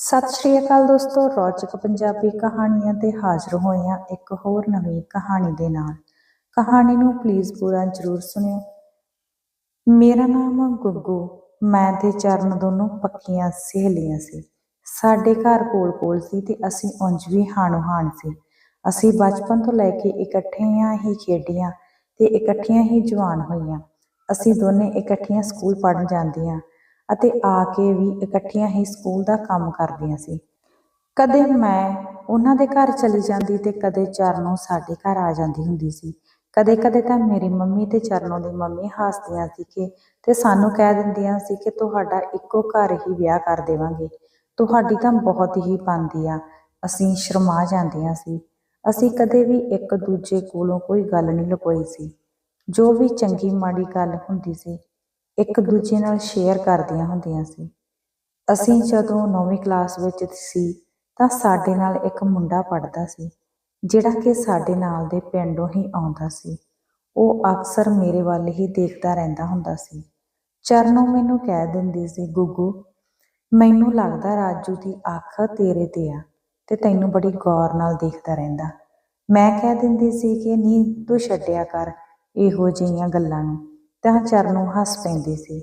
ਸਤਿ ਸ਼੍ਰੀ ਅਕਾਲ ਦੋਸਤੋ, ਰੌਚਕ ਪੰਜਾਬੀ ਕਹਾਣੀਆਂ ਤੇ ਹਾਜ਼ਰ ਹੋਏ ਹਾਂ ਇੱਕ ਹੋਰ ਨਵੀਂ ਕਹਾਣੀ ਦੇ ਨਾਲ। ਕਹਾਣੀ ਨੂੰ ਪਲੀਜ਼ ਪੂਰਾ ਜ਼ਰੂਰ ਸੁਣਿਓ। ਮੇਰਾ ਨਾਮ ਆ ਗੁੱਗੂ, ਮੈਂ ਤੇ ਚਰਨ ਦੋਨੋਂ ਪੱਕੀਆਂ ਸਹੇਲੀਆਂ ਸੀ। ਸਾਡੇ ਘਰ ਕੋਲ-ਕੋਲ ਸੀ ਤੇ ਅਸੀਂ ਉਂਝ ਵੀ ਹਾਣੋ ਹਾਣ ਸੀ। ਅਸੀਂ ਬਚਪਨ ਤੋਂ ਲੈ ਕੇ ਇਕੱਠੀਆਂ ਹੀ ਖੇਡੀਆਂ ਤੇ ਇਕੱਠੀਆਂ ਹੀ ਜਵਾਨ ਹੋਈਆਂ। ਅਸੀਂ ਦੋਨੇ ਇਕੱਠੀਆਂ ਸਕੂਲ ਪੜ੍ਹਨ ਜਾਂਦੀਆਂ। ਅਤੇ ਆ ਕੇ ਵੀ ਇਕੱਠੀਆਂ ਹੀ ਸਕੂਲ ਦਾ ਕੰਮ ਕਰਦੀਆਂ ਸੀ। ਕਦੇ ਮੈਂ ਉਹਨਾਂ ਦੇ ਘਰ ਚਲੀ ਜਾਂਦੀ ਤੇ ਕਦੇ ਚਰਨੋਂ ਸਾਡੇ ਘਰ ਆ ਜਾਂਦੀ ਹੁੰਦੀ ਸੀ। ਕਦੇ ਕਦੇ ਤਾਂ ਮੇਰੀ ਮੰਮੀ ਤੇ ਚਰਨੋਂ ਦੀ ਮੰਮੀ ਹੱਸਦੀਆਂ ਸੀ ਕਿ ਤੇ ਸਾਨੂੰ ਕਹਿ ਦਿੰਦੀਆਂ ਸੀ ਕਿ ਤੁਹਾਡਾ ਇੱਕੋ ਘਰ ਹੀ ਵਿਆਹ ਕਰ ਦੇਵਾਂਗੇ। ਤੁਹਾਡੀ ਤਾਂ ਬਹੁਤ ਹੀ ਬਣਦੀ ਆ। ਅਸੀਂ ਸ਼ਰਮਾ ਜਾਂਦੀਆਂ ਸੀ। ਅਸੀਂ ਕਦੇ ਵੀ ਇੱਕ ਦੂਜੇ ਕੋਲੋਂ ਕੋਈ ਗੱਲ ਨਹੀਂ ਲੁਕੋਈ ਸੀ। ਜੋ ਵੀ ਚੰਗੀ ਮਾੜੀ ਗੱਲ ਹੁੰਦੀ ਸੀ ਇੱਕ ਦੂਜੇ ਨਾਲ ਸ਼ੇਅਰ ਕਰਦੀਆਂ ਹੁੰਦੀਆਂ ਸੀ। ਅਸੀਂ ਜਦੋਂ 9ਵੀਂ ਕਲਾਸ ਵਿੱਚ ਸੀ, ਤਾਂ ਸਾਡੇ ਨਾਲ ਇੱਕ ਮੁੰਡਾ ਪੜ੍ਹਦਾ ਸੀ, ਜਿਹੜਾ ਕਿ ਸਾਡੇ ਨਾਲ ਦੇ ਪਿੰਡੋਂ ਹੀ ਆਉਂਦਾ ਸੀ। ਉਹ ਅਕਸਰ ਮੇਰੇ ਵੱਲ ਹੀ ਦੇਖਦਾ ਰਹਿੰਦਾ ਹੁੰਦਾ ਸੀ। ਚਰਨੋਂ ਮੈਨੂੰ ਕਹਿ ਦਿੰਦੀ ਸੀ, ਗੁੱਗੂ, ਮੈਨੂੰ ਲੱਗਦਾ ਰਾਜੂ ਦੀ ਅੱਖ ਤੇਰੇ ਤੇ ਆ ਤੇ ਤੈਨੂੰ ਬੜੀ ਗੌਰ ਨਾਲ ਦੇਖਦਾ ਰਹਿੰਦਾ। ਮੈਂ ਕਹਿ ਦਿੰਦੀ ਸੀ ਕਿ ਨਹੀਂ ਤੂੰ ਛੱਡਿਆ ਕਰ ਇਹੋ ਜਿਹੀਆਂ ਗੱਲਾਂ ਨੂੰ। ਤਾਂ ਚਰਨੋਂ ਹੱਸ ਪੈਂਦੀ ਸੀ।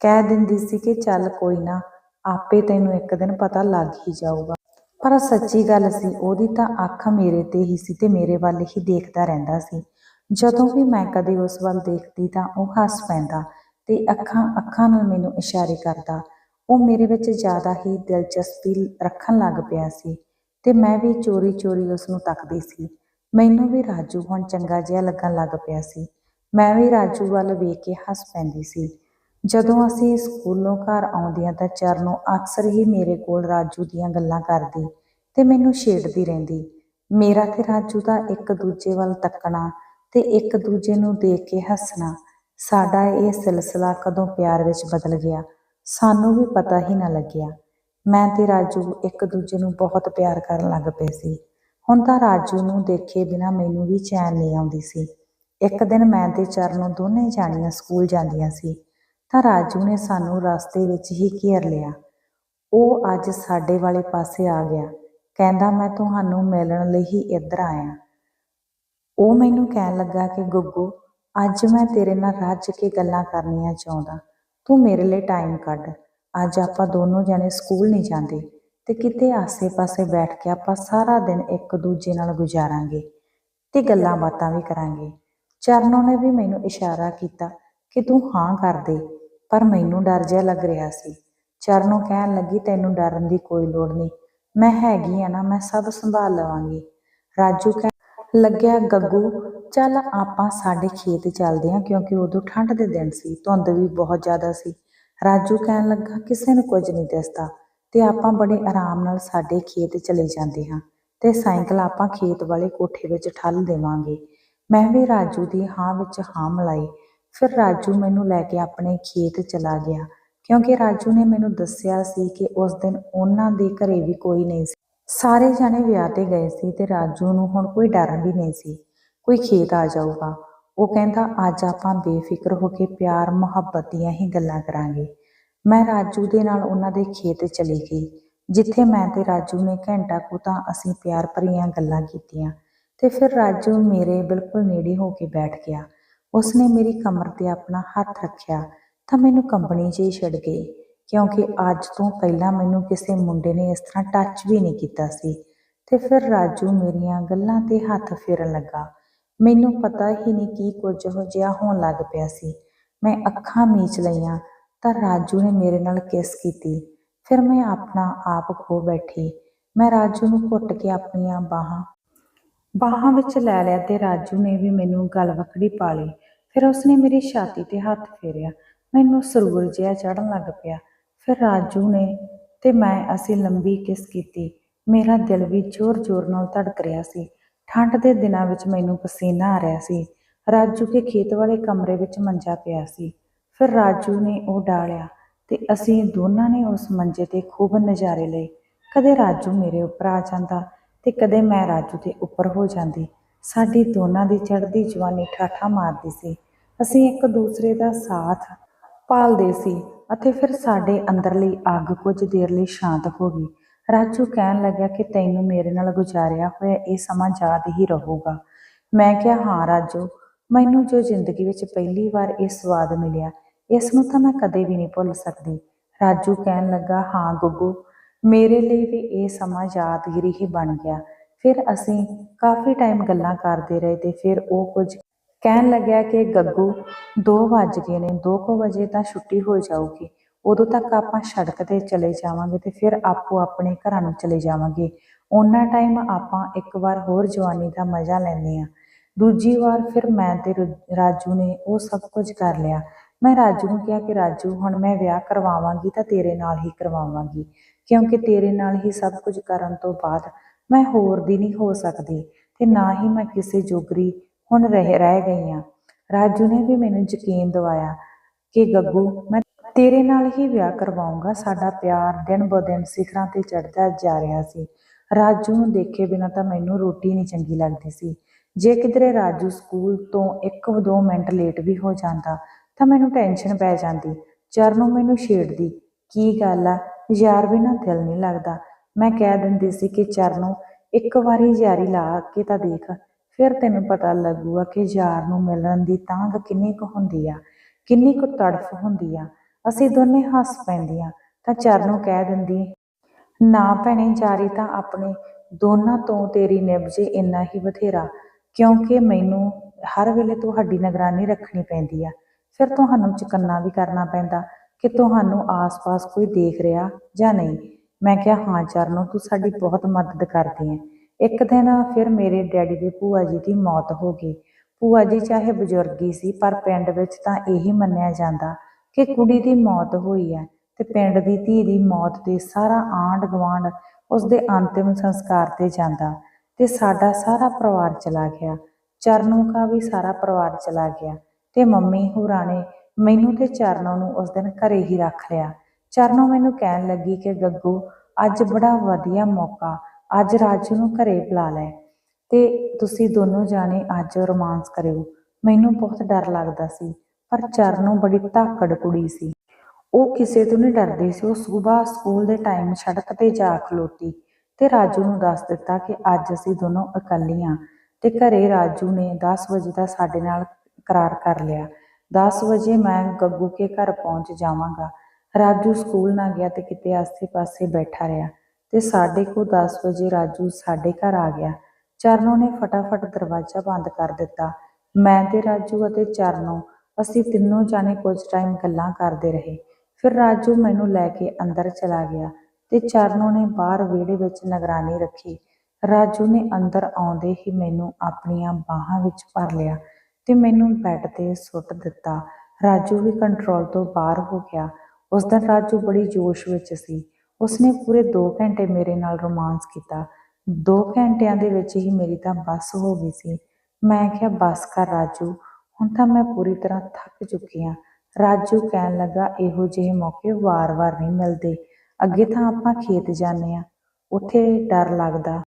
ਕਹਿ ਦਿੰਦੀ ਸੀ ਕਿ ਚੱਲ ਕੋਈ ਨਾ, ਆਪੇ ਤੈਨੂੰ ਇੱਕ ਦਿਨ ਪਤਾ ਲੱਗ ਹੀ ਜਾਊਗਾ। ਪਰ ਸੱਚੀ ਗੱਲ ਸੀ, ਉਹਦੀ ਤਾਂ ਅੱਖ ਮੇਰੇ ਤੇ ਹੀ ਸੀ ਤੇ ਮੇਰੇ ਵੱਲ ਹੀ ਦੇਖਦਾ ਰਹਿੰਦਾ ਸੀ। ਜਦੋਂ ਵੀ ਮੈਂ ਕਦੇ ਉਸ ਵੱਲ ਦੇਖਦੀ ਤਾਂ ਉਹ ਹੱਸ ਪੈਂਦਾ ਤੇ ਅੱਖਾਂ ਅੱਖਾਂ ਨਾਲ ਮੈਨੂੰ ਇਸ਼ਾਰੇ ਕਰਦਾ। ਉਹ ਮੇਰੇ ਵਿੱਚ ਜ਼ਿਆਦਾ ਹੀ ਦਿਲਚਸਪੀ ਰੱਖਣ ਲੱਗ ਪਿਆ ਸੀ ਤੇ ਮੈਂ ਵੀ ਚੋਰੀ-ਚੋਰੀ ਉਸ ਨੂੰ ਤੱਕਦੀ ਸੀ। ਮੈਨੂੰ ਵੀ ਰਾਜੂ ਹੁਣ ਚੰਗਾ ਜਿਹਾ ਲੱਗਣ ਲੱਗ ਪਿਆ ਸੀ। ਮੈਂ ਵੀ ਰਾਜੂ ਵੱਲ ਵੇਖ ਕੇ ਹੱਸ ਪੈਂਦੀ ਸੀ। ਜਦੋਂ ਅਸੀਂ ਸਕੂਲੋਂ ਘਰ ਆਉਂਦੀਆਂ ਤਾਂ ਚਰਨੋਂ ਅਕਸਰ ਹੀ ਮੇਰੇ ਕੋਲ ਰਾਜੂ ਦੀਆਂ ਗੱਲਾਂ ਕਰਦੀ ਤੇ ਮੈਨੂੰ ਛੇੜਦੀ ਰਹਿੰਦੀ। ਮੇਰਾ ਤੇ ਰਾਜੂ ਦਾ ਇੱਕ ਦੂਜੇ ਵੱਲ ਤੱਕਣਾ ਤੇ ਇੱਕ ਦੂਜੇ ਨੂੰ ਦੇਖ ਕੇ ਹੱਸਣਾ, ਸਾਡਾ ਇਹ ਸਿਲਸਿਲਾ ਕਦੋਂ ਪਿਆਰ ਵਿੱਚ ਬਦਲ ਗਿਆ, ਸਾਨੂੰ ਵੀ ਪਤਾ ਹੀ ਨਾ ਲੱਗਿਆ। ਮੈਂ ਤੇ ਰਾਜੂ ਇੱਕ ਦੂਜੇ ਨੂੰ ਬਹੁਤ ਪਿਆਰ ਕਰਨ ਲੱਗ ਪਏ ਸੀ। ਹੁਣ ਤਾਂ ਰਾਜੂ ਨੂੰ ਦੇਖੇ ਬਿਨਾ ਮੈਨੂੰ ਵੀ ਚੈਨ ਨਹੀਂ ਆਉਂਦੀ ਸੀ। ਇੱਕ ਦਿਨ ਮੈਂ ਤੇ ਚਰਨੋਂ ਦੋਨੇ ਜਾਣੀਆਂ ਸਕੂਲ ਜਾਂਦੀਆਂ ਸੀ, ਤਾਂ ਰਾਜੂ ਨੇ ਸਾਨੂੰ ਰਸਤੇ ਵਿੱਚ ਹੀ ਘੇਰ ਲਿਆ। ਉਹ ਅੱਜ ਸਾਡੇ ਵਾਲੇ ਪਾਸੇ ਆ ਗਿਆ, ਕਹਿੰਦਾ ਮੈਂ ਤੁਹਾਨੂੰ ਮਿਲਣ ਲਈ ਹੀ ਇੱਧਰ ਆਇਆ। ਉਹ ਮੈਨੂੰ ਕਹਿਣ ਲੱਗਾ ਕਿ, ਗੁੱਗੂ, ਅੱਜ ਮੈਂ ਤੇਰੇ ਨਾਲ ਰੱਜ ਕੇ ਗੱਲਾਂ ਕਰਨੀਆਂ ਚਾਹੁੰਦਾ? ਤੂੰ ਮੇਰੇ ਲਈ ਟਾਈਮ ਕੱਢ। ਅੱਜ ਆਪਾਂ ਦੋਨੋਂ ਜਣੇ ਸਕੂਲ ਨਹੀਂ ਜਾਂਦੇ ਤੇ ਕਿਤੇ ਆਸੇ-ਪਾਸੇ ਬੈਠ ਕੇ ਆਪਾਂ ਸਾਰਾ ਦਿਨ ਇੱਕ ਦੂਜੇ ਨਾਲ ਗੁਜ਼ਾਰਾਂਗੇ ਤੇ ਗੱਲਾਂ ਬਾਤਾਂ ਵੀ ਕਰਾਂਗੇ। ਚਰਨੋਂ ਨੇ ਵੀ ਮੈਨੂੰ ਇਸ਼ਾਰਾ ਕੀਤਾ ਕਿ ਤੂੰ ਹਾਂ ਕਰ ਦੇ, ਪਰ ਮੈਨੂੰ ਡਰ ਜਿਹਾ ਲੱਗ ਰਿਹਾ ਸੀ। ਚਰਨੋਂ ਕਹਿਣ ਲੱਗੀ, ਤੈਨੂੰ ਡਰਨ ਦੀ ਕੋਈ ਲੋੜ ਨਹੀਂ। ਮੈਂ ਹੈਗੀ ਆ ਨਾ, ਮੈਂ ਸਭ ਸੰਭਾਲ ਲਵਾਂਗੀ। ਰਾਜੂ ਕਹਿ ਲੱਗਿਆ, ਗੱਗੂ, ਚੱਲ ਆਪਾਂ ਸਾਡੇ ਖੇਤ ਚੱਲਦੇ ਹਾਂ ਕਿਉਂਕਿ ਉਦੋਂ ਠੰਡ ਦੇ ਦਿਨ ਸੀ, ਧੁੰਦ ਵੀ ਬਹੁਤ ਜ਼ਿਆਦਾ ਸੀ। ਰਾਜੂ ਕਹਿਣ ਲੱਗਾ, ਕਿਸੇ ਨੂੰ ਕੁਝ ਨਹੀਂ ਦਿਸਦਾ, ਤੇ ਆਪਾਂ ਬੜੇ ਆਰਾਮ ਨਾਲ ਸਾਡੇ ਖੇਤ ਚਲੇ ਜਾਂਦੇ ਹਾਂ ਤੇ ਸਾਈਕਲ ਆਪਾਂ ਖੇਤ ਵਾਲੇ ਕੋਠੇ ਵਿੱਚ ਠੱਲ ਦੇਵਾਂਗੇ। ਮੈਂ ਵੀ ਰਾਜੂ ਦੀ ਹਾਂ ਵਿੱਚ ਹਾਂ ਮਿਲਾਈ। ਫਿਰ ਰਾਜੂ ਮੈਨੂੰ ਲੈ ਕੇ ਆਪਣੇ ਖੇਤ ਚਲਾ ਗਿਆ, ਕਿਉਂਕਿ ਰਾਜੂ ਨੇ ਮੈਨੂੰ ਦੱਸਿਆ ਸੀ ਕਿ ਉਸ ਦਿਨ ਉਹਨਾਂ ਦੇ ਘਰੇ ਵੀ ਕੋਈ ਨਹੀਂ ਸੀ। ਸਾਰੇ ਜਾਣੇ ਵਿਆਹ ਤੇ ਗਏ ਸੀ ਤੇ ਰਾਜੂ ਨੂੰ ਹੁਣ ਕੋਈ ਡਰ ਵੀ ਨਹੀਂ ਸੀ, ਕੋਈ ਖੇਤ ਆ ਜਾਊਗਾ। ਉਹ ਕਹਿੰਦਾ, ਅੱਜ ਆਪਾਂ ਬੇਫਿਕਰ ਹੋ ਕੇ ਪਿਆਰ, ਮੁਹੱਬਤ ਦੀਆਂ ਹੀ ਗੱਲਾਂ ਕਰਾਂਗੇ। ਮੈਂ ਰਾਜੂ ਦੇ ਨਾਲ ਉਹਨਾਂ ਦੇ ਖੇਤ ਚਲੀ ਗਈ, ਜਿੱਥੇ ਮੈਂ ਤੇ ਰਾਜੂ ਨੇ ਘੰਟਾ ਕੁ ਤਾਂ ਅਸੀਂ ਪਿਆਰ ਭਰੀਆਂ ਗੱਲਾਂ ਕੀਤੀਆਂ। ਤੇ ਫਿਰ ਰਾਜੂ ਮੇਰੇ ਬਿਲਕੁਲ ਨੇੜੇ ਹੋ ਕੇ ਬੈਠ ਗਿਆ। ਉਸਨੇ ਮੇਰੀ ਕਮਰ ਤੇ ਆਪਣਾ ਹੱਥ ਰੱਖਿਆ ਤਾਂ ਮੈਨੂੰ ਕੰਬਣੀ ਜਿਹੀ ਛਿੜ ਗਈ, ਕਿਉਂਕਿ ਅੱਜ ਤੋਂ ਪਹਿਲਾਂ ਮੈਨੂੰ ਕਿਸੇ ਮੁੰਡੇ ਨੇ ਇਸ ਤਰ੍ਹਾਂ ਟੱਚ ਵੀ ਨਹੀਂ ਕੀਤਾ ਸੀ। ਤੇ ਫਿਰ ਰਾਜੂ ਮੇਰੀਆਂ ਗੱਲਾਂ ਤੇ ਹੱਥ ਫੇਰਨ ਲੱਗਾ। ਮੈਨੂੰ ਪਤਾ ਹੀ ਨਹੀਂ ਕੀ ਕੁਝ ਹੋ ਜਿਹਾ ਹੋਣ ਲੱਗ ਪਿਆ ਸੀ। ਮੈਂ ਅੱਖਾਂ ਮੀਚ ਲਈਆਂ ਤਾਂ ਰਾਜੂ ਨੇ ਮੇਰੇ ਨਾਲ ਕਿਸ ਕੀਤੀ। ਫਿਰ ਮੈਂ ਆਪਣਾ ਆਪ ਖੋ ਬੈਠੀ। ਮੈਂ ਰਾਜੂ ਨੂੰ ਘੁੱਟ ਕੇ ਆਪਣੀਆਂ ਬਾਹਾਂ ਬਾਹਾਂ ਵਿੱਚ ਲੈ ਲਿਆ ਤੇ ਰਾਜੂ ਨੇ ਵੀ ਮੈਨੂੰ ਗਲ ਵਕੜੀ ਪਾ ਲਈ। ਫਿਰ ਉਸਨੇ ਮੇਰੀ ਛਾਤੀ ਤੇ ਹੱਥ ਫੇਰਿਆ। ਮੈਨੂੰ ਸਰੂਰ ਜਿਹਾ ਚੜਨ ਲੱਗ ਪਿਆ। ਫਿਰ ਰਾਜੂ ਨੇ ਤੇ ਮੈਂ ਅਸੀਂ ਲੰਬੀ ਕਿਸ ਕੀਤੀ। ਮੇਰਾ ਦਿਲ ਵੀ ਜ਼ੋਰ-ਜ਼ੋਰ ਨਾਲ ਧੜਕ ਰਿਹਾ ਸੀ। ਠੰਡ ਦੇ ਦਿਨਾਂ ਵਿੱਚ ਮੈਨੂੰ ਪਸੀਨਾ ਆ ਰਿਹਾ ਸੀ। ਰਾਜੂ ਕੇ ਖੇਤ ਵਾਲੇ ਕਮਰੇ ਵਿੱਚ ਮੰਜਾ ਪਿਆ ਸੀ। ਫਿਰ ਰਾਜੂ ਨੇ ਉਹ ਡਾਲਿਆ ਤੇ ਅਸੀਂ ਦੋਨਾਂ ਨੇ ਉਸ ਮੰਜੇ ਤੇ ਖੂਬ ਨਜ਼ਾਰੇ ਲਏ। ਕਦੇ ਰਾਜੂ ਮੇਰੇ ਉੱਪਰ ਆ ਜਾਂਦਾ ਤੇ ਕਦੇ ਮੈਂ ਰਾਜੂ ਦੇ ਉੱਪਰ ਹੋ ਜਾਂਦੀ। ਸਾਡੀ ਦੋਨਾਂ ਦੀ ਚੜ੍ਹਦੀ ਜਵਾਨੀ ਠਾਠਾ ਮਾਰਦੀ ਸੀ। ਅਸੀਂ ਇੱਕ ਦੂਸਰੇ ਦਾ ਸਾਥ ਪਾਲਦੇ ਸੀ ਅਤੇ ਫਿਰ ਸਾਡੇ ਅੰਦਰਲੀ ਅੱਗ ਕੁਝ ਦੇਰ ਲਈ ਸ਼ਾਂਤ ਹੋ ਗਈ। ਰਾਜੂ ਕਹਿਣ ਲੱਗਾ ਕਿ ਤੈਨੂੰ ਮੇਰੇ ਨਾਲ ਗੁਜ਼ਾਰਿਆ ਹੋਇਆ ਇਹ ਸਮਾਂ ਯਾਦ ਹੀ ਰਹੂਗਾ। ਮੈਂ ਕਿਹਾ, ਹਾਂ ਰਾਜੂ, ਮੈਨੂੰ ਜੋ ਜ਼ਿੰਦਗੀ ਵਿੱਚ ਪਹਿਲੀ ਵਾਰ ਇਹ ਸਵਾਦ ਮਿਲਿਆ, ਇਸ ਨੂੰ ਤਾਂ ਮੈਂ ਕਦੇ ਵੀ ਨਹੀਂ ਭੁੱਲ ਸਕਦੀ। ਰਾਜੂ ਕਹਿਣ ਲੱਗਾ, ਹਾਂ ਗੁੱਗੂ ਮੇਰੇ ਲਈ ਵੀ ਇਹ ਸਮਾਂ ਯਾਦਗਿਰੀ ਹੀ ਬਣ ਗਿਆ। ਫਿਰ ਅਸੀਂ ਕਾਫੀ ਟਾਈਮ ਗੱਲਾਂ ਕਰਦੇ ਰਹੇ ਤੇ ਫਿਰ ਉਹ ਕੁਝ ਕਹਿਣ ਲੱਗਿਆ ਕਿ ਗੱਗੂ 2 ਵੱਜ ਗਏ ਨੇ 2 ਵਜੇ ਤਾਂ ਛੁੱਟੀ ਹੋ ਜਾਊਗੀ। ਉਦੋਂ ਤੱਕ ਆਪਾਂ ਸੜਕ ਤੇ ਚਲੇ ਜਾਵਾਂਗੇ ਤੇ ਫਿਰ ਆਪੋ ਆਪਣੇ ਘਰਾਂ ਨੂੰ ਚਲੇ ਜਾਵਾਂਗੇ। ਉਹਨਾਂ ਟਾਈਮ ਆਪਾਂ ਇੱਕ ਵਾਰ ਹੋਰ ਜਵਾਨੀ ਦਾ ਮਜ਼ਾ ਲੈਂਦੇ ਆ ਦੂਜੀ ਵਾਰ ਫਿਰ ਮੈਂ ਤੇ ਰ- ਰਾਜੂ ਨੇ ਉਹ ਸਭ ਕੁਝ ਕਰ ਲਿਆ। ਮੈਂ ਰਾਜੂ ਨੂੰ ਕਿਹਾ ਕਿ ਰਾਜੂ, ਹੁਣ ਮੈਂ ਵਿਆਹ ਕਰਵਾਵਾਂਗੀ ਤਾਂ ਤੇਰੇ ਨਾਲ ਹੀ ਕਰਵਾਵਾਂਗੀ, ਕਿਉਂਕਿ ਤੇਰੇ ਨਾਲ ਹੀ ਸਭ ਕੁਝ ਕਰਨ ਤੋਂ ਬਾਅਦ ਮੈਂ ਹੋਰ ਦੀ ਨਹੀਂ ਹੋ ਸਕਦੀ ਤੇ ਨਾ ਹੀ ਮੈਂ ਕਿਸੇ ਜੋਗਰੀ ਹੁਣ ਰਹਿ ਰਹਿ ਗਈ ਹਾਂ ਰਾਜੂ ਨੇ ਵੀ ਮੈਨੂੰ ਯਕੀਨ ਦਿਵਾਇਆ ਕਿ ਗੱਗੂ, ਮੈਂ ਤੇਰੇ ਨਾਲ ਹੀ ਵਿਆਹ ਕਰਵਾਉਂਗਾ, ਸਾਡਾ ਪਿਆਰ ਦਿਨ ਬ ਦਿਨ ਸਿਖਰਾਂ ਤੇ ਚੜਦਾ ਜਾ ਰਿਹਾ ਸੀ। ਰਾਜੂ ਨੂੰ ਦੇਖੇ ਬਿਨਾਂ ਤਾਂ ਮੈਨੂੰ ਰੋਟੀ ਨਹੀਂ ਚੰਗੀ ਲੱਗਦੀ ਸੀ। ਜੇ ਕਿਧਰੇ ਰਾਜੂ ਸਕੂਲ ਤੋਂ 1-2 ਮਿੰਟ ਲੇਟ ਵੀ ਹੋ ਜਾਂਦਾ ਤਾਂ ਮੈਨੂੰ ਟੈਨਸ਼ਨ ਪੈ ਜਾਂਦੀ। ਚਰਨੋਂ ਮੈਨੂੰ ਛੇੜਦੀ। ਕੀ ਗੱਲ ਆ? ਯਾਰ ਬਿਨਾਂ ਦਿਲ ਨਹੀਂ ਲੱਗਦਾ। ਮੈਂ ਕਹਿ ਦਿੰਦੀ ਸੀ ਕਿ ਚਰਨੋਂ ਇੱਕ ਵਾਰੀ ਯਾਰੀ ਲਾ ਕੇ ਤਾਂ ਦੇਖ। ਫਿਰ ਤੈਨੂੰ ਪਤਾ ਲੱਗੂਗਾ ਕਿ ਯਾਰ ਨੂੰ ਮਿਲਣ ਦੀ ਤਾਂਘ ਕਿੰਨੀ ਕੁ ਹੁੰਦੀ ਆ, ਕਿੰਨੀ ਕੁ ਤੜਫ ਹੁੰਦੀ ਆ। ਅਸੀਂ ਦੋਨੇ ਹੱਸ ਪੈਂਦੀਆਂ। ਤਾਂ ਚਰਨੋਂ ਕਹਿ ਦਿੰਦੀ, ਨਾ ਭੈਣੇ, ਯਾਰੀ ਤਾਂ ਆਪਣੇ ਦੋਨਾਂ ਤੋਂ ਤੇਰੀ ਨਿਭ ਜੇ ਇੰਨਾ ਹੀ ਬਥੇਰਾ। ਕਿਉਂਕਿ ਮੈਨੂੰ ਹਰ ਵੇਲੇ ਤੁਹਾਡੀ ਨਿਗਰਾਨੀ ਰੱਖਣੀ ਪੈਂਦੀ ਆ। ਫਿਰ ਤੁਹਾਨੂੰ ਚੁਕੰਨਾ ਵੀ ਕਰਨਾ ਪੈਂਦਾ ਕਿ ਤੁਹਾਨੂੰ ਆਸ-ਪਾਸ ਕੋਈ ਦੇਖ ਰਿਹਾ ਜਾਂ ਨਹੀਂ। ਮੈਂ ਕਿਹਾ, ਹਾਂ ਚਰਨੋ, ਤੂੰ ਸਾਡੀ ਬਹੁਤ ਮਦਦ ਕਰਦੀ ਹੈ ਇੱਕ ਦਿਨ ਫਿਰ ਮੇਰੇ ਡੈਡੀ ਦੇ ਭੂਆ ਜੀ ਦੀ ਮੌਤ ਹੋ ਗਈ। ਭੂਆ ਜੀ ਚਾਹੇ ਬਜ਼ੁਰਗੀ ਸੀ, ਪਰ ਪਿੰਡ ਵਿੱਚ ਤਾਂ ਇਹੀ ਮੰਨਿਆ ਜਾਂਦਾ ਕਿ ਕੁੜੀ ਦੀ ਮੌਤ ਹੋਈ ਹੈ ਤੇ ਪਿੰਡ ਦੀ ਧੀ ਦੀ ਮੌਤ ਤੇ ਸਾਰਾ ਆਂਢ ਗੁਆਂਢ ਉਸ ਦੇ ਅੰਤਿਮ ਸੰਸਕਾਰ ਤੇ ਜਾਂਦਾ ਤੇ ਸਾਡਾ ਸਾਰਾ ਪਰਿਵਾਰ ਚਲਾ ਗਿਆ। ਚਰਨੂ ਕਾ ਵੀ ਸਾਰਾ ਪਰਿਵਾਰ ਚਲਾ ਗਿਆ। ਤੇ ਮੰਮੀ ਹੋਰਾਂ ਨੇ ਮੈਨੂੰ ਤੇ ਚਰਨੋਂ ਨੂੰ ਉਸ ਦਿਨ ਘਰੇ ਹੀ ਰੱਖ ਲਿਆ। ਚਰਨੋਂ ਮੈਨੂੰ ਕਹਿਣ ਲੱਗੀ ਕਿ ਗੱਗੂ, ਅੱਜ ਬੜਾ ਵਧੀਆ ਮੌਕਾ, ਅੱਜ ਰਾਜੂ ਨੂੰ ਘਰੇ ਬੁਲਾ ਲੈ ਤੇ ਤੁਸੀਂ ਦੋਨੋਂ ਜਾਣੇ ਅੱਜ ਰੋਮਾਂਸ ਕਰਿਓ। ਮੈਨੂੰ ਬਹੁਤ ਡਰ ਲੱਗਦਾ ਸੀ, ਪਰ ਚਰਨੋਂ ਬੜੀ ਧਾਕੜ ਕੁੜੀ ਸੀ। ਉਹ ਕਿਸੇ ਤੋਂ ਨਹੀਂ ਡਰਦੀ ਸੀ, ਉਹ ਸਵੇਰ ਸਕੂਲ ਦੇ ਟਾਈਮ ਸੜਕ ਤੇ ਜਾ ਖਲੋਤੀ ਤੇ ਰਾਜੂ ਨੂੰ ਦੱਸ ਦਿੱਤਾ ਕਿ ਅੱਜ ਅਸੀਂ ਦੋਨੋਂ ਇਕੱਲੀਆਂ ਤੇ ਘਰੇ ਰਾਜੂ ਨੇ 10 ਵਜੇ ਦਾ ਸਾਡੇ ਨਾਲ ਕਰਾਰ ਕਰ ਲਿਆ। 10 ਵਜੇ ਮੈਂ ਗੱਗੂ ਕੇ ਘਰ ਪਹੁੰਚ ਜਾਵਾਂਗਾ। ਰਾਜੂ ਸਕੂਲ ਨਾ ਗਿਆ ਤੇ ਕਿਤੇ ਆਸੇ-ਪਾਸੇ ਬੈਠਾ ਰਿਹਾ ਤੇ ਸਾਡੇ ਕੋਲ 10 ਵਜੇ ਰਾਜੂ ਸਾਡੇ ਘਰ ਆ ਗਿਆ। ਚਰਨੋ ਨੇ ਫਟਾਫਟ ਦਰਵਾਜ਼ਾ ਬੰਦ ਕਰ ਦਿੱਤਾ। ਮੈਂ ਤੇ ਰਾਜੂ ਅਤੇ ਚਰਨੋ, ਅਸੀਂ ਤਿੰਨੋਂ ਜਾਣੇ ਕੁਝ ਟਾਈਮ ਗੱਲਾਂ ਕਰਦੇ ਰਹੇ। ਫਿਰ ਰਾਜੂ ਮੈਨੂੰ ਲੈ ਕੇ ਅੰਦਰ ਚਲਾ ਗਿਆ ਤੇ ਚਰਨੋ ਨੇ ਬਾਹਰ ਵਿਹੜੇ ਵਿੱਚ ਨਿਗਰਾਨੀ ਰੱਖੀ। ਰਾਜੂ ਨੇ ਅੰਦਰ ਆਉਂਦੇ ਹੀ ਮੈਨੂੰ ਆਪਣੀਆਂ ਬਾਹਾਂ ਵਿੱਚ ਭਰ ਲਿਆ। ਤੇ ਮੈਨੂੰ ਬੈੱਡ ਤੇ ਸੁੱਟ ਦਿੱਤਾ। ਰਾਜੂ ਵੀ ਕੰਟਰੋਲ ਤੋਂ ਬਾਹਰ ਹੋ ਗਿਆ। ਉਸ ਦਿਨ ਰਾਜੂ ਬੜੀ ਜੋਸ਼ ਵਿੱਚ ਸੀ। ਉਸਨੇ ਪੂਰੇ 2 ਘੰਟੇ ਮੇਰੇ ਨਾਲ ਰੋਮਾਂਸ ਕੀਤਾ। 2 ਘੰਟਿਆਂ ਦੇ ਵਿੱਚ ਹੀ ਮੇਰੀ ਤਾਂ ਬੱਸ ਹੋ ਗਈ ਸੀ। ਮੈਂ ਕਿਹਾ, ਬੱਸ ਕਰ ਰਾਜੂ, ਹੁਣ ਤਾਂ ਮੈਂ ਪੂਰੀ ਤਰ੍ਹਾਂ ਥੱਕ ਚੁੱਕੀ ਹਾਂ ਰਾਜੂ ਕਹਿਣ ਲੱਗਾ, ਇਹੋ ਜਿਹੇ ਮੌਕੇ ਵਾਰ-ਵਾਰ ਨਹੀਂ ਮਿਲਦੇ। ਅੱਗੇ ਤਾਂ ਆਪਾਂ ਖੇਤ ਜਾਂਦੇ ਆ। ਉੱਥੇ ਡਰ ਲੱਗਦਾ।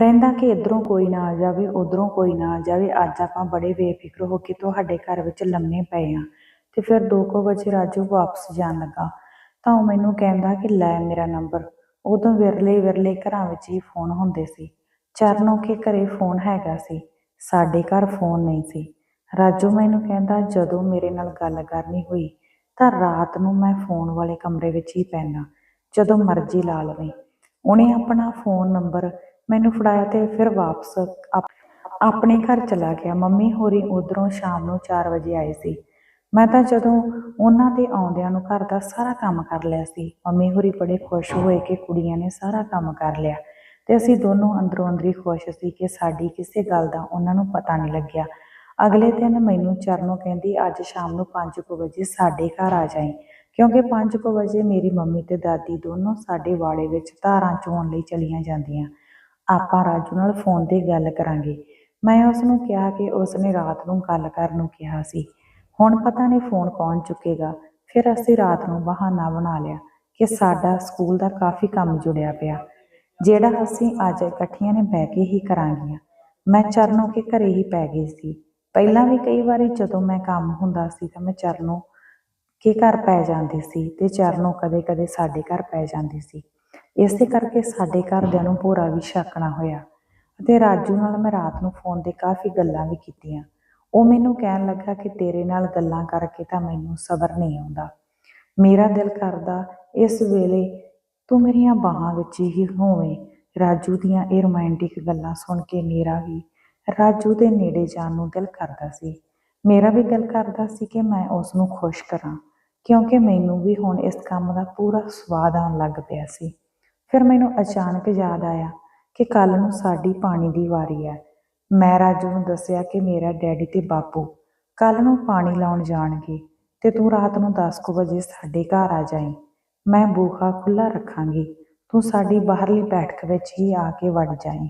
ਰਹਿੰਦਾ ਕਿ ਇਧਰੋਂ ਕੋਈ ਨਾ ਆ ਜਾਵੇ, ਉਧਰੋਂ ਕੋਈ ਨਾ ਆ ਜਾਵੇ, ਅੱਜ ਆਪਾਂ ਬੜੇ ਬੇਫਿਕਰ ਹੋ ਕੇ ਤੁਹਾਡੇ ਘਰ ਵਿੱਚ ਲੰਮੇ ਪਏ ਆ ਤੇ ਫਿਰ 2 ਵਜੇ ਰਾਜੂ ਵਾਪਸ ਜਾਣ ਲੱਗਾ। ਤਾਂ ਉਹ ਮੈਨੂੰ ਕਹਿੰਦਾ ਕਿ ਲੈ ਮੇਰਾ ਨੰਬਰ। ਉਦੋਂ ਵਿਰਲੇ ਵਿਰਲੇ ਘਰਾਂ ਵਿੱਚ ਹੀ ਫੋਨ ਹੁੰਦੇ ਸੀ। ਚਰਨੋਂ ਕੇ ਘਰੇ ਫੋਨ ਹੈਗਾ ਸੀ। ਸਾਡੇ ਘਰ ਫੋਨ ਨਹੀਂ ਸੀ। ਰਾਜੂ ਮੈਨੂੰ ਕਹਿੰਦਾ, ਜਦੋਂ ਮੇਰੇ ਨਾਲ ਗੱਲ ਕਰਨੀ ਹੋਈ, ਤਾਂ ਰਾਤ ਨੂੰ ਮੈਂ ਫੋਨ ਵਾਲੇ ਕਮਰੇ ਵਿੱਚ ਹੀ ਪੈਣਾ ਜਦੋਂ ਮਰਜ਼ੀ ਲਾ ਲਵੇਂ। ਉਹਨੇ ਆਪਣਾ ਫੋਨ ਨੰਬਰ ਮੈਨੂੰ ਫੜਾਇਆ ਤੇ ਫਿਰ ਵਾਪਸ ਆਪ- ਆਪਣੇ ਘਰ ਚਲਾ ਗਿਆ। ਮੰਮੀ ਹੋਰੀ ਉਧਰੋਂ ਸ਼ਾਮ ਨੂੰ 4 ਵਜੇ ਆਏ ਸੀ। ਮੈਂ ਤਾਂ ਜਦੋਂ ਉਹਨਾਂ ਦੇ ਆਉਂਦਿਆਂ ਨੂੰ ਘਰ ਦਾ ਸਾਰਾ ਕੰਮ ਕਰ ਲਿਆ ਸੀ, ਮੰਮੀ ਹੋਰੀ ਬੜੇ ਖੁਸ਼ ਹੋਏ ਕਿ ਕੁੜੀਆਂ ਨੇ ਸਾਰਾ ਕੰਮ ਕਰ ਲਿਆ ਤੇ ਅਸੀਂ ਦੋਨੋਂ ਅੰਦਰੋਂ ਅੰਦਰੀ ਖੁਸ਼ ਸੀ ਕਿ ਸਾਡੀ ਕਿਸੇ ਗੱਲ ਦਾ ਉਹਨਾਂ ਨੂੰ ਪਤਾ ਨਹੀਂ ਲੱਗਿਆ। ਅਗਲੇ ਦਿਨ ਮੈਨੂੰ ਚਰਨੋਂ ਕਹਿੰਦੀ, ਅੱਜ ਸ਼ਾਮ ਨੂੰ 5 ਵਜੇ ਸਾਡੇ ਘਰ ਆ ਜਾਈਂ, ਕਿਉਂਕਿ 5 ਵਜੇ ਮੇਰੀ ਮੰਮੀ ਤੇ ਦਾਦੀ ਦੋਨੋਂ ਸਾਡੇ ਵਾੜੇ ਵਿੱਚ ਧਾਰਾਂ ਚੋਣ ਲਈ ਚਲੀਆਂ ਜਾਂਦੀਆਂ। ਆਪਾਂ ਰਾਜੂ ਨਾਲ ਫੋਨ ਤੇ ਗੱਲ ਕਰਾਂਗੇ। ਮੈਂ ਉਸ ਨੂੰ ਕਿਹਾ ਕਿ ਉਸ ਨੇ ਰਾਤ ਨੂੰ ਗੱਲ ਕਰਨ ਨੂੰ ਕਿਹਾ ਸੀ। ਹੁਣ ਪਤਾ ਨਹੀਂ ਫੋਨ ਕੌਣ ਚੁੱਕੇਗਾ। ਫਿਰ ਅਸੀਂ ਰਾਤ ਨੂੰ ਬਹਾਨਾ ਬਣਾ ਲਿਆ ਕਿ ਸਾਡਾ ਸਕੂਲ ਦਾ ਕਾਫੀ ਕੰਮ ਜੁੜਿਆ ਪਿਆ। ਜਿਹੜਾ ਅਸੀਂ ਅੱਜ ਇਕੱਠੀਆਂ ਨੇ ਬਹਿ ਕੇ ਹੀ ਕਰਾਂਗੀਆਂ। ਮੈਂ ਚਰਨੋਂ ਕੇ ਘਰੇ ਹੀ ਪੈ ਗਈ ਸੀ। ਪਹਿਲਾਂ ਵੀ ਕਈ ਵਾਰੀ ਜਦੋਂ ਮੈਂ ਕੰਮ ਹੁੰਦਾ ਸੀ ਤਾਂ ਮੈਂ ਚਰਨੋ ਕੇ ਘਰ ਪੈ ਜਾਂਦੀ ਸੀ ਤੇ ਚਰਨੋਂ ਕਦੇ-ਕਦੇ ਸਾਡੇ ਘਰ ਪੈ ਜਾਂਦੀ ਸੀ। ਇਸੇ ਕਰਕੇ ਸਾਡੇ ਘਰਦਿਆਂ ਨੂੰ ਭੋਰਾ ਵੀ ਛਾਕਣਾ ਹੋਇਆ ਅਤੇ ਰਾਜੂ ਨਾਲ ਮੈਂ ਰਾਤ ਨੂੰ ਫੋਨ ਤੇ ਕਾਫੀ ਗੱਲਾਂ ਵੀ ਕੀਤੀਆਂ। ਉਹ ਮੈਨੂੰ ਕਹਿਣ ਲੱਗਾ ਕਿ ਤੇਰੇ ਨਾਲ ਗੱਲਾਂ ਕਰਕੇ ਤਾਂ ਮੈਨੂੰ ਸਬਰ ਨਹੀਂ ਆਉਂਦਾ। ਮੇਰਾ ਦਿਲ ਕਰਦਾ ਇਸ ਵੇਲੇ ਤੂੰ ਮੇਰੀਆਂ ਬਾਹਾਂ ਵਿੱਚ ਹੀ ਹੋਵੇਂ। ਰਾਜੂ ਦੀਆਂ ਇਹ ਰੋਮਾਂਟਿਕ ਗੱਲਾਂ ਸੁਣ ਕੇ ਮੇਰਾ ਵੀ, ਰਾਜੂ ਦੇ ਨੇੜੇ ਜਾਣ ਨੂੰ ਦਿਲ ਕਰਦਾ ਸੀ। ਮੇਰਾ ਵੀ ਦਿਲ ਕਰਦਾ ਸੀ ਕਿ ਮੈਂ ਉਸ ਨੂੰ ਖੁਸ਼ ਕਰਾਂ, ਕਿਉਂਕਿ ਮੈਨੂੰ ਵੀ ਹੁਣ ਇਸ ਕੰਮ ਦਾ ਪੂਰਾ ਸਵਾਦ ਆਉਣ ਲੱਗ ਪਿਆ ਸੀ। ਫਿਰ ਮੈਨੂੰ ਅਚਾਨਕ ਯਾਦ ਆਇਆ ਕਿ ਕੱਲ ਨੂੰ ਸਾਡੀ ਪਾਣੀ ਦੀ ਵਾਰੀ ਹੈ। ਮੈਂ ਰਾਜੂ ਨੂੰ ਦੱਸਿਆ ਕਿ ਮੇਰਾ ਡੈਡੀ ਤੇ ਬਾਪੂ ਕੱਲ ਨੂੰ ਪਾਣੀ ਲਾਉਣ ਜਾਣਗੇ ਤੇ ਤੂੰ ਰਾਤ ਨੂੰ 10 ਕੁ ਵਜੇ ਸਾਡੇ ਘਰ ਆ ਜਾਈਂ। ਮੈਂ ਬੂਹਾ ਖੁੱਲਾ ਰੱਖਾਂਗੀ, ਤੂੰ ਸਾਡੀ ਬਾਹਰਲੀ ਬੈਠਕ ਵਿੱਚ ਹੀ ਆ ਕੇ ਵੜ ਜਾਈਂ।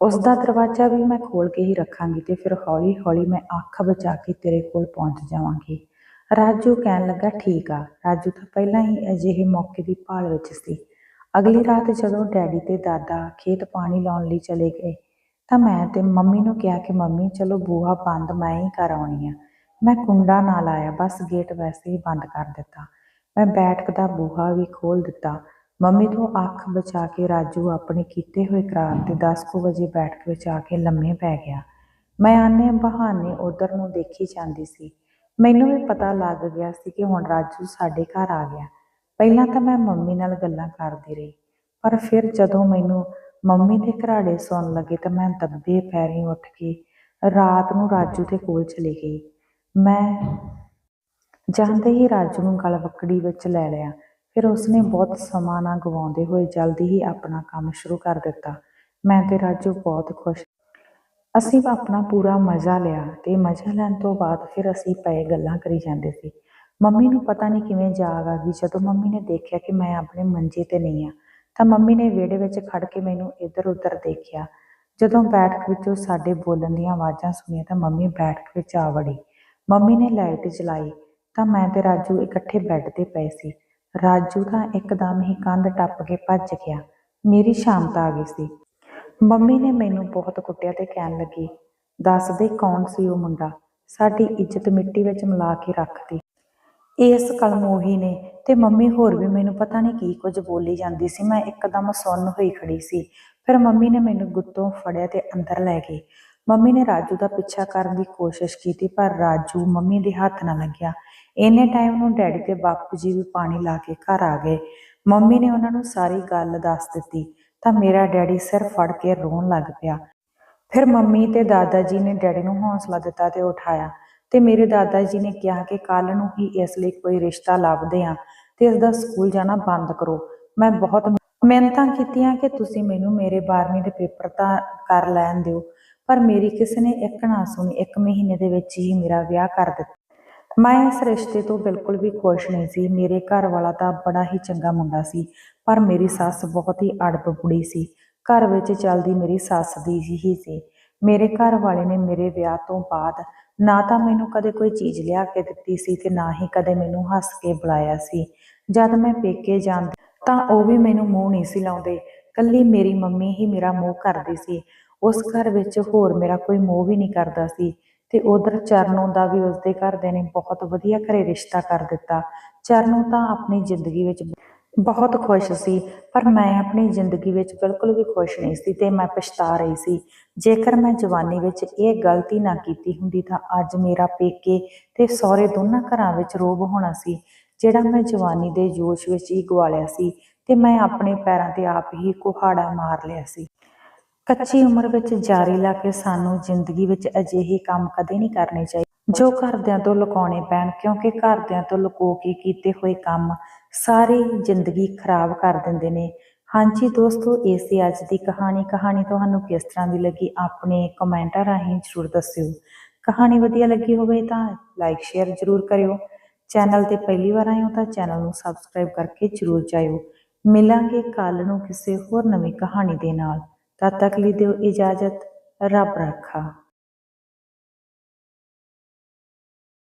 ਉਸ ਦਾ ਦਰਵਾਜ਼ਾ ਵੀ ਮੈਂ ਖੋਲ ਕੇ ਹੀ ਰੱਖਾਂਗੀ ਤੇ ਫਿਰ ਹੌਲੀ ਹੌਲੀ ਮੈਂ ਅੱਖ ਬਚਾ ਕੇ ਤੇਰੇ ਕੋਲ ਪਹੁੰਚ ਜਾਵਾਂਗੀ। ਰਾਜੂ ਕਹਿਣ ਲੱਗਾ, ਠੀਕ ਆ। ਰਾਜੂ ਤਾਂ ਪਹਿਲਾਂ ਹੀ ਅਜਿਹੇ ਮੌਕੇ ਦੀ ਭਾਲ ਵਿੱਚ ਸੀ। ਅਗਲੀ ਰਾਤ ਜਦੋਂ ਡੈਡੀ ਤੇ ਦਾਦਾ ਖੇਤ ਪਾਣੀ ਲਾਉਣ ਲਈ ਚਲੇ ਗਏ, ਤਾਂ ਮੈਂ ਤੇ ਮੰਮੀ ਨੂੰ ਕਿਹਾ ਕਿ ਮੰਮੀ, ਚਲੋ ਬੂਹਾ ਬੰਦ, ਮੈਂ ਹੀ ਕਰ ਆਉਣੀ ਆ। ਮੈਂ ਕੁੰਡਾ ਨਾ ਲਾਇਆ ਬਸ ਗੇਟ ਵੈਸੇ ਹੀ ਬੰਦ ਕਰ ਦਿੱਤਾ। ਮੈਂ ਬੈਠਕ ਦਾ ਬੂਹਾ ਵੀ ਖੋਲ ਦਿੱਤਾ। ਮੰਮੀ ਤੋਂ ਅੱਖ ਬਚਾ ਕੇ ਰਾਜੂ ਆਪਣੇ ਕੀਤੇ ਹੋਏ ਕਰਾਰ ਤੇ 10 ਕੁ ਵਜੇ ਬੈਠਕ ਵਿੱਚ ਆ ਕੇ ਲੰਮੇ ਪੈ ਗਿਆ। ਮੈਂ ਆਨੇ ਬਹਾਨੇ ਉਧਰ ਨੂੰ ਦੇਖੀ ਜਾਂਦੀ ਸੀ। ਮੈਨੂੰ ਵੀ ਪਤਾ ਲੱਗ ਗਿਆ ਸੀ ਕਿ ਹੁਣ ਰਾਜੂ ਸਾਡੇ ਘਰ ਆ ਗਿਆ। ਪਹਿਲਾਂ ਤਾਂ ਮੈਂ ਮੰਮੀ ਨਾਲ ਗੱਲਾਂ ਕਰਦੀ ਰਹੀ, ਪਰ ਫਿਰ ਜਦੋਂ ਮੈਨੂੰ ਮੰਮੀ ਦੇ ਘਰਾੜੇ ਸੁਣਨ ਲੱਗੇ ਤਾਂ ਮੈਂ ਦੱਬੇ ਪੈਰੀਂ ਉੱਠ ਕੇ ਰਾਤ ਨੂੰ ਰਾਜੂ ਦੇ ਕੋਲ ਚਲੀ ਗਈ। ਮੈਂ ਜਾਂਦੇ ਹੀ ਰਾਜੂ ਨੂੰ ਗਲਵੱਕੜੀ ਵਿੱਚ ਲੈ ਲਿਆ। ਫਿਰ ਉਸਨੇ ਬਹੁਤ ਸਮਾਂ ਨਾ ਗਵਾਉਂਦੇ ਹੋਏ ਜਲਦੀ ਹੀ ਆਪਣਾ ਕੰਮ ਸ਼ੁਰੂ ਕਰ ਦਿੱਤਾ। ਮੈਂ ਤੇ ਰਾਜੂ ਬਹੁਤ ਖੁਸ਼। ਅਸੀਂ ਆਪਣਾ ਪੂਰਾ ਮਜ਼ਾ ਲਿਆ ਤੇ ਮਜ਼ਾ ਲੈਣ ਤੋਂ ਬਾਅਦ ਫਿਰ ਅਸੀਂ ਪਏ ਗੱਲਾਂ ਕਰੀ ਜਾਂਦੇ ਸੀ। ਮੰਮੀ ਨੂੰ ਪਤਾ ਨਹੀਂ ਕਿਵੇਂ ਜਾਗ ਆ ਗਈ। ਜਦੋਂ ਮੰਮੀ ਨੇ ਦੇਖਿਆ ਕਿ ਮੈਂ ਆਪਣੇ ਮੰਜੇ ਤੇ ਨਹੀਂ ਆ, ਤਾਂ ਮੰਮੀ ਨੇ ਵਿਹੜੇ ਵਿੱਚ ਖੜ ਕੇ ਮੈਨੂੰ ਇੱਧਰ ਉੱਧਰ ਦੇਖਿਆ। ਜਦੋਂ ਬੈਠਕ ਵਿੱਚੋਂ ਸਾਡੇ ਬੋਲਣ ਦੀਆਂ ਆਵਾਜ਼ਾਂ ਸੁਣੀਆਂ ਤਾਂ ਮੰਮੀ ਬੈਠਕ ਵਿੱਚ ਆ ਵੜੀ। ਮੰਮੀ ਨੇ ਲਾਈਟ ਜਲਾਈ, ਤਾਂ ਮੈਂ ਤੇ ਰਾਜੂ ਇਕੱਠੇ ਬੈੱਡ ਤੇ ਪਏ ਸੀ। ਰਾਜੂ ਤਾਂ ਇੱਕਦਮ ਹੀ ਕੰਧ ਟੱਪ ਕੇ ਭੱਜ ਗਿਆ। ਮੇਰੀ ਸ਼ਾਂਤ ਆ ਗਈ ਸੀ। ਮੰਮੀ ਨੇ ਮੈਨੂੰ ਬਹੁਤ ਕੁੱਟਿਆ ਤੇ ਕਹਿਣ ਲੱਗੀ, ਦੱਸ ਦੇ ਕੌਣ ਸੀ ਉਹ ਮੁੰਡਾ? ਸਾਡੀ ਇੱਜ਼ਤ ਮਿੱਟੀ ਵਿੱਚ ਮਿਲਾ ਕੇ ਰੱਖਦੀ ਇਸ ਕਲਮ ਉਹੀ ਨੇ। ਤੇ ਮੰਮੀ ਹੋਰ ਵੀ ਮੈਨੂੰ ਪਤਾ ਨਹੀਂ ਕੀ ਕੁਝ ਬੋਲੀ ਜਾਂਦੀ ਸੀ। ਮੈਂ ਇੱਕਦਮ ਸੁੰਨ ਹੋਈ ਖੜੀ ਸੀ। ਫਿਰ ਮੰਮੀ ਨੇ ਮੈਨੂੰ ਗੁੱਤੋਂ ਫੜਿਆ ਤੇ ਅੰਦਰ ਲੈ ਗਈ ਮੰਮੀ ਨੇ ਰਾਜੂ ਦਾ ਪਿੱਛਾ ਕਰਨ ਦੀ ਕੋਸ਼ਿਸ਼ ਕੀਤੀ, ਪਰ ਰਾਜੂ ਮੰਮੀ ਦੇ ਹੱਥ ਨਾ ਲੱਗਿਆ। ਇੰਨੇ ਟਾਈਮ ਨੂੰ ਡੈਡੀ ਤੇ ਬਾਪੂ ਜੀ ਵੀ ਪਾਣੀ ਲਾ ਕੇ ਘਰ ਆ ਗਏ। ਮੰਮੀ ਨੇ ਉਹਨਾਂ ਨੂੰ ਸਾਰੀ ਗੱਲ ਦੱਸ ਦਿੱਤੀ, ਤਾਂ ਮੇਰਾ ਡੈਡੀ ਸਿਰ ਫੜ ਕੇ ਰੋਣ ਲੱਗ ਪਿਆ। ਫਿਰ ਮੰਮੀ ਤੇ ਦਾਦਾ ਜੀ ਨੇ ਡੈਡੀ ਨੂੰ ਹੌਸਲਾ ਦਿੱਤਾ ਤੇ ਉਠਾਇਆ। ਤੇ ਮੇਰੇ ਦਾਦਾ ਜੀ ਨੇ ਕਿਹਾ ਕਿ ਕੱਲ ਨੂੰ ਹੀ ਇਸ ਲਈ ਕੋਈ ਰਿਸ਼ਤਾ ਲੱਭਦੇ ਆ ਤੇ ਇਸ ਦਾ ਸਕੂਲ ਜਾਣਾ ਬੰਦ ਕਰੋ। ਮੈਂ ਬਹੁਤ ਮਿਹਨਤਾਂ ਕੀਤੀਆਂ ਕਿ ਤੁਸੀਂ ਮੈਨੂੰ ਮੇਰੇ 12ਵੀਂ ਦੇ ਪੇਪਰ ਤਾਂ ਕਰ ਲੈਣ ਦਿਓ, ਪਰ ਮੇਰੀ ਕਿਸੇ ਨੇ ਇੱਕ ਨਾ ਸੁਣੀ, ਇੱਕ ਮਹੀਨੇ ਦੇ ਵਿੱਚ ਹੀ ਮੇਰਾ ਵਿਆਹ ਕਰ ਦਿੱਤਾ। ਮੈਂ ਇਸ ਰਿਸ਼ਤੇ ਤੋਂ ਬਿਲਕੁਲ ਵੀ ਖੁਸ਼ ਨਹੀਂ ਸੀ। ਮੇਰੇ ਘਰ ਵਾਲਾ ਤਾਂ ਬੜਾ ਹੀ ਚੰਗਾ ਮੁੰਡਾ ਸੀ, ਪਰ ਮੇਰੀ ਸੱਸ ਬਹੁਤ ਹੀ ਅੜਬ ਬੁੜੀ ਸੀ। ਘਰ ਵਿੱਚ ਚੱਲਦੀ ਮੇਰੀ ਸੱਸ ਦੀ ਹੀ ਸੀ। ਮੇਰੇ ਘਰ ਵਾਲੇ ਨੇ ਮੇਰੇ ਵਿਆਹ ਤੋਂ ਬਾਅਦ ਨਾ ਤਾਂ ਮੈਨੂੰ ਕਦੇ ਕੋਈ ਚੀਜ਼ ਲਿਆ ਕੇ ਦਿੱਤੀ ਸੀ ਤੇ ਨਾ ਹੀ ਕਦੇ ਮੈਨੂੰ ਹੱਸ ਕੇ ਬੁਲਾਇਆ ਸੀ। ਜਦ ਮੈਂ ਪੇਕੇ ਜਾਂਦੀ ਤਾਂ ਉਹ ਵੀ ਮੈਨੂੰ ਮੂੰਹ ਨਹੀਂ ਸੀ ਲਾਉਂਦੇ। ਕੱਲੀ ਮੇਰੀ ਮੰਮੀ ਹੀ ਮੇਰਾ ਮੂੰਹ ਕਰਦੀ ਸੀ। ਉਸ ਘਰ ਵਿੱਚ ਹੋਰ ਮੇਰਾ ਕੋਈ ਮੋਹ ਵੀ ਨਹੀਂ ਕਰਦਾ ਸੀ ਤੇ ਉਧਰ ਚਰਨੋਂ ਦਾ ਵੀ ਉਸਦੇ ਘਰਦੇ ਨੇ ਬਹੁਤ ਵਧੀਆ ਘਰੇ ਰਿਸ਼ਤਾ ਕਰ ਦਿੱਤਾ। ਚਰਨੋਂ ਤਾਂ ਆਪਣੀ ਜ਼ਿੰਦਗੀ ਵਿੱਚ ਬਹੁਤ ਖੁਸ਼ ਸੀ, ਪਰ ਮੈਂ ਆਪਣੀ ਜ਼ਿੰਦਗੀ ਵਿੱਚ ਬਿਲਕੁਲ ਵੀ ਖੁਸ਼ ਨਹੀਂ ਸੀ ਤੇ ਮੈਂ ਪਛਤਾ ਰਹੀ ਸੀ। ਜੇਕਰ ਮੈਂ ਜਵਾਨੀ ਵਿੱਚ ਇਹ ਗਲਤੀ ਨਾ ਕੀਤੀ ਹੁੰਦੀ ਤਾਂ ਅੱਜ ਮੇਰਾ ਪੇਕੇ ਤੇ ਸਹੁਰੇ ਦੋਨਾਂ ਘਰਾਂ ਵਿੱਚ ਰੋਬ ਹੋਣਾ ਸੀ, ਜਿਹੜਾ ਮੈਂ ਜਵਾਨੀ ਦੇ ਜੋਸ਼ ਵਿੱਚ ਹੀ ਗਵਾਲਿਆ ਸੀ ਤੇ ਮੈਂ ਆਪਣੇ ਪੈਰਾਂ ਤੇ ਆਪ ਹੀ ਕੁਹਾੜਾ ਮਾਰ ਲਿਆ ਸੀ। ਕੱਚੀ ਉਮਰ ਵਿੱਚ ਜਾਰੀ ਲਾ ਕੇ ਸਾਨੂੰ ਜ਼ਿੰਦਗੀ ਵਿੱਚ ਅਜਿਹੇ ਕੰਮ ਕਦੇ ਨਹੀਂ ਕਰਨੇ ਚਾਹੀਦੇ। ਜੋ ਘਰਦਿਆਂ ਤੋਂ ਲੁਕਾਉਣੇ ਪੈਣ, ਕਿਉਂਕਿ ਘਰਦਿਆਂ ਤੋਂ ਲੁਕੋ ਕੇ ਕੀਤੇ ਹੋਏ ਕੰਮ ਸਾਰੀ ਜ਼ਿੰਦਗੀ ਖਰਾਬ ਕਰ ਦਿੰਦੇ ਨੇ। ਹਾਂਜੀ ਦੋਸਤੋ, ਇਹ ਸੀ ਅੱਜ ਦੀ ਕਹਾਣੀ। ਕਹਾਣੀ ਤੁਹਾਨੂੰ ਕਿਸ ਤਰ੍ਹਾਂ ਦੀ ਲੱਗੀ? ਆਪਣੇ ਕਮੈਂਟਾਂ ਰਾਹੀਂ ਜ਼ਰੂਰ ਦੱਸਿਓ। ਕਹਾਣੀ ਵਧੀਆ ਲੱਗੀ ਹੋਵੇ ਤਾਂ ਲਾਈਕ, ਸ਼ੇਅਰ ਜ਼ਰੂਰ ਕਰਿਓ। ਚੈਨਲ ਤੇ ਪਹਿਲੀ ਵਾਰ ਆਏ ਹੋ ਤਾਂ ਚੈਨਲ ਨੂੰ ਸਬਸਕ੍ਰਾਈਬ ਕਰਕੇ ਜ਼ਰੂਰ ਜਾਇਓ। ਮਿਲਾਂਗੇ ਕੱਲ ਨੂੰ ਕਿਸੇ ਹੋਰ ਨਵੀਂ ਕਹਾਣੀ ਦੇ ਨਾਲ। ਤਦ ਤੱਕ ਲਈ ਦਿਓ ਇਜਾਜ਼ਤ। ਰੱਬ ਰੱਖਾ।